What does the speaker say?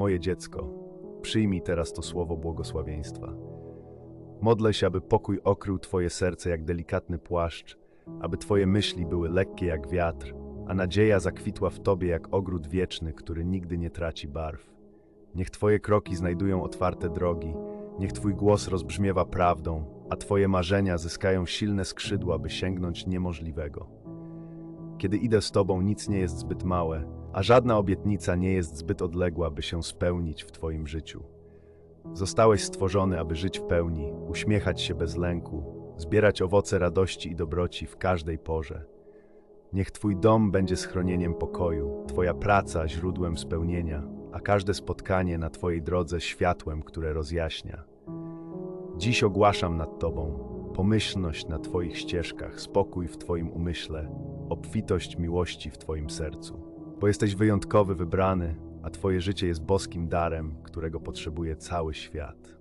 Moje dziecko, przyjmij teraz to słowo błogosławieństwa. Modlę się, aby pokój okrył Twoje serce jak delikatny płaszcz, aby Twoje myśli były lekkie jak wiatr, a nadzieja zakwitła w Tobie jak ogród wieczny, który nigdy nie traci barw. Niech Twoje kroki znajdują otwarte drogi, niech Twój głos rozbrzmiewa prawdą, a Twoje marzenia zyskają silne skrzydła, by sięgnąć niemożliwego. Kiedy idę z Tobą, nic nie jest zbyt małe, a żadna obietnica nie jest zbyt odległa, by się spełnić w Twoim życiu. Zostałeś stworzony, aby żyć w pełni, uśmiechać się bez lęku, zbierać owoce radości i dobroci w każdej porze. Niech Twój dom będzie schronieniem pokoju, Twoja praca źródłem spełnienia, a każde spotkanie na Twojej drodze światłem, które rozjaśnia. Dziś ogłaszam nad Tobą pomyślność na Twoich ścieżkach, spokój w Twoim umyśle, obfitość miłości w Twoim sercu. Bo jesteś wyjątkowy, wybrany, a Twoje życie jest boskim darem, którego potrzebuje cały świat.